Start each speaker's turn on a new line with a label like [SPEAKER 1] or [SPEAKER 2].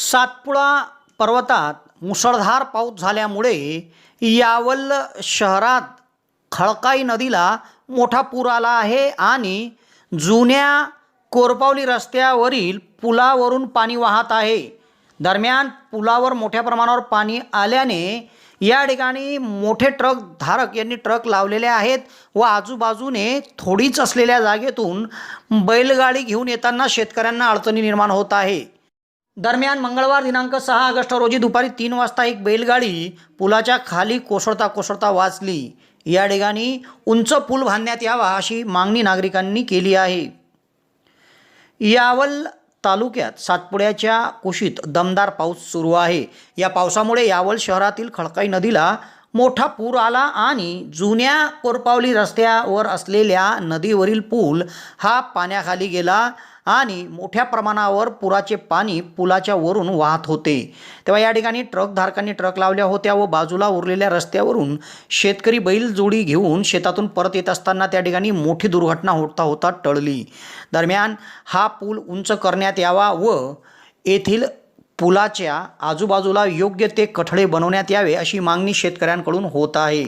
[SPEAKER 1] सातपुडा पर्वतात मुसळधार पाऊस झाल्यामुळे यावल शहरात खळकाई नदीला मोठा पूर आला आहे आणि जुन्या कोरपावली रस्त्यावरील पुलावरून पाणी वाहत आहे. दरम्यान पुलावर मोठ्या प्रमाणावर पाणी आल्याने या ठिकाणी मोठे ट्रक धारक यांनी ट्रक लावलेले आहेत व आजूबाजूने थोडीच असलेल्या जागेतून बैलगाडी घेऊन येताना शेतकऱ्यांना अडचणी निर्माण होत आहे. दरम्यान मंगळवार दिनांक सहा ऑगस्ट रोजी दुपारी तीन वाजता एक बैलगाडी पुलाच्या खाली कोसळता कोसळता वाचली. या ठिकाणी उंच पूल बांधण्यात यावा अशी मागणी नागरिकांनी केली आहे. यावल तालुक्यात सातपुड्याच्या कुशीत दमदार पाऊस सुरू आहे. या पावसामुळे यावल शहरातील खळकाई नदीला मोठा पूर आला आणि जुन्या कोरपावली रस्त्यावर असलेल्या नदीवरील पूल हा पाण्याखाली गेला. आणि मोठ्या प्रमाणावर पुराचे पाणी पुलाच्या वरून वाहत होते. तेव्हा या ठिकाणी ट्रकधारकांनी ट्रक लावल्या होत्या व बाजूला उरलेल्या रस्त्यावरून शेतकरी बैलजोडी घेऊन शेतातून परत येत असताना त्या ठिकाणी मोठी दुर्घटना होता होता टळली. दरम्यान हा पूल उंच करण्यात यावा व येथील पुलाच्या आजूबाजूला योग्य ते कठडे बनवण्यात यावे अशी मागणी शेतकऱ्यांकडून होत आहे.